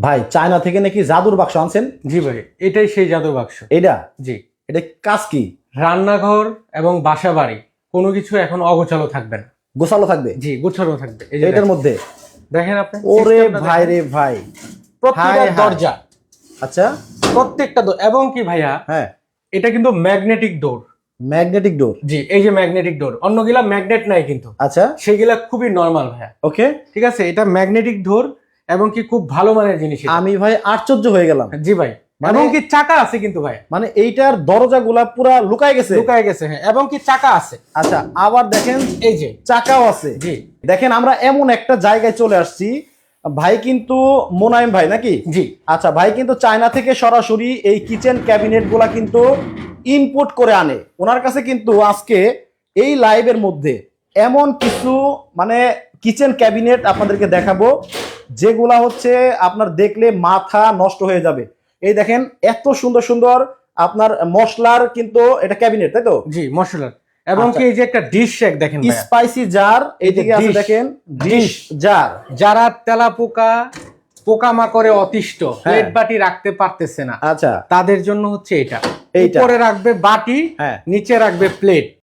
ভাই চায়না থেকে নাকি জাদুর বাক্স আনছেন? জি ভাই এটাই সেই জাদুর বাক্স। এটা? জি। এটা কাজ কি? রান্নাঘর এবং বাসা বাড়ি কোনো কিছু এখন অগোছালো থাকবে না। গোছালো থাকবে? জি গোছালো থাকবে। এই যে এটার মধ্যে? দেখেন আপনি ওরে ভাই রে ভাই। প্রত্যেকটা। দরজা। আচ্ছা। প্রত্যেকটা এবং কি ভাইয়া হ্যাঁ। এটা কিন্তু ম্যাগনেটিক ডোর। Magnetic door? জি এই যে ম্যাগনেটিক ডোর। অন্যগুলা ম্যাগনেট নাই কিন্তু। আচ্ছা। সেগুলা খুবই নর্মাল ভাইয়া। ওকে। ঠিক আছে এটা ম্যাগনেটিক ডোর এবং কি খুব ভালো মানের জিনিস আমি ভাই আশ্চর্য হয়ে গেলাম। জি ভাই। মানে- এবং কি চাকা আছে কিন্তু ভাই। মানে এইটার দরজা গুলা পুরা লুকায় গেছে। লুকায় গেছে হ্যাঁ। এবং কি চাকা আছে। আচ্ছা আবার দেখেন এই যে। চাকাও আছে। জি। দেখেন আমরা এমন একটা জায়গায় চলে আসছি। ভাই কিন্তু মোনায়েম ভাই নাকি? জি। আচ্ছা ভাই কিন্তু চায়না থেকে সরাসরি এই কিচেন ক্যাবিনেটগুলা কিন্তু ইনপুট করে আনে। ওনার কাছে কিন্তু আজকে এই লাইভের মধ্যে এমন কিছু মানে কিচেন ক্যাবিনেট আপনাদেরকে দেখাবো। যেগুলা হচ্ছে আপনার দেখলে মাথা নষ্ট হয়ে যাবে। এই দেখেন এত সুন্দর সুন্দর আপনার মশলার কিন্তু এটা ক্যাবিনেট তাই তো? জি মশলার। এবং আচ্ছা। কি এই যে একটা ডিশ শেক দেখেন। স্পাইসি জার এইদিকে আছে দেখেন ডিশ। জার। যারা তেলা পোকা পোকামাকড়ে অতিষ্ঠ হ্যাঁ। প্লেট বাটি রাখতে পারতেছে না আচ্ছা। তাদের জন্য হচ্ছে এটা। এইটা। উপরে রাখবে বাটি হ্যাঁ। নিচে রাখবে প্লেট।